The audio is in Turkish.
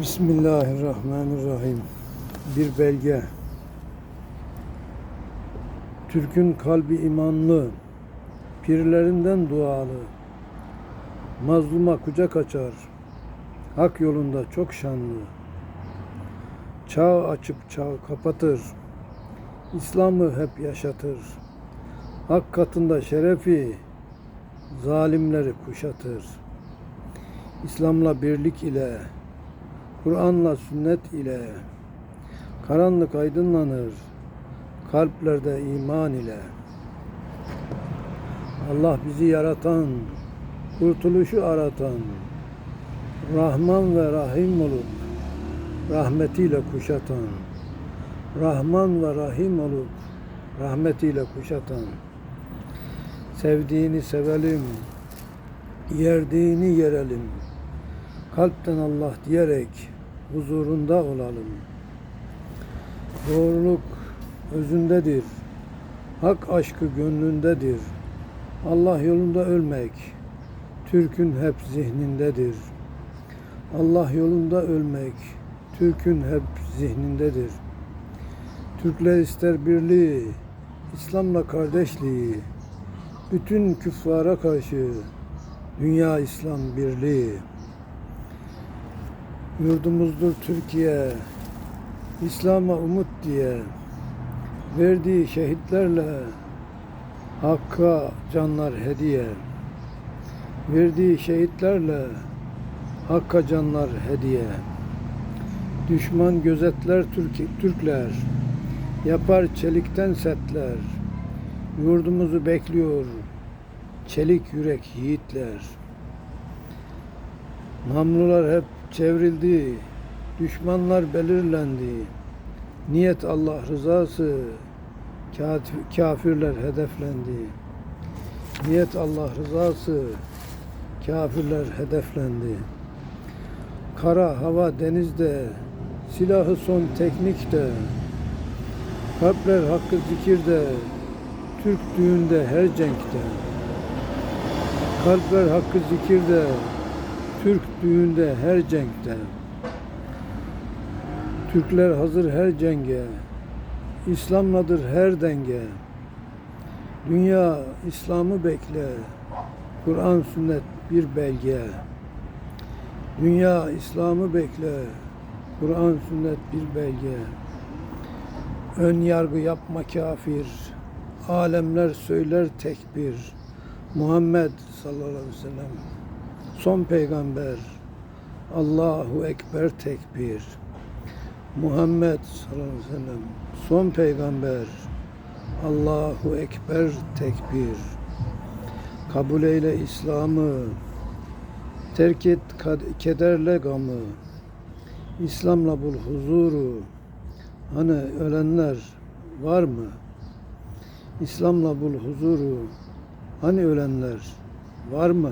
Bismillahirrahmanirrahim. Bir belge. Türk'ün kalbi imanlı, pirlerinden dualı, mazluma kucak açar, hak yolunda çok şanlı. Çağ açıp çağ kapatır, İslam'ı hep yaşatır. Hak katında şerefi, zalimleri kuşatır. İslam'la birlik ile, Kur'an'la sünnet ile karanlık aydınlanır kalplerde iman ile. Allah bizi yaratan, kurtuluşu aratan, Rahman ve Rahim olup rahmetiyle kuşatan, Rahman ve Rahim olup rahmetiyle kuşatan, sevdiğini sevelim, yerdiğini yerelim, kalpten Allah diyerek huzurunda olalım. Doğruluk özündedir. Hak aşkı gönlündedir. Allah yolunda ölmek Türk'ün hep zihnindedir. Allah yolunda ölmek Türk'ün hep zihnindedir. Türkler ister birliği, İslam'la kardeşliği, bütün küffara karşı dünya İslam birliği. Yurdumuzdur Türkiye, İslam'a umut diye verdiği şehitlerle Hakk'a canlar hediye. Verdiği şehitlerle Hakk'a canlar hediye. Düşman gözetler Türk, Türkler, yapar çelikten setler. Yurdumuzu bekliyor çelik yürek yiğitler. Namlular hep çevrildi, düşmanlar belirlendi. Niyet Allah rızası, kaf- kafirler hedeflendi. Niyet Allah rızası, kafirler hedeflendi. Kara, hava, denizde, silahı son teknikte, kalpler hakkı zikirde, Türk düğünde her cenkte. Kalpler hakkı zikirde, Türk düğünde her cenkte. Türkler hazır her cenge, İslamladır her denge. Dünya İslam'ı bekle, Kur'an sünnet bir belge. Dünya İslam'ı bekle, Kur'an sünnet bir belge. Ön yargı yapma kafir, alemler söyler tekbir. Muhammed sallallahu aleyhi ve sellem son peygamber. Allahu Ekber tekbir. Muhammed sallallahu aleyhi ve sellem son peygamber. Allahu Ekber tekbir. Kabul eyle İslam'ı. Terk et kederle gamı. İslam'la bul huzuru. Hani ölenler var mı? İslam'la bul huzuru. Hani ölenler var mı?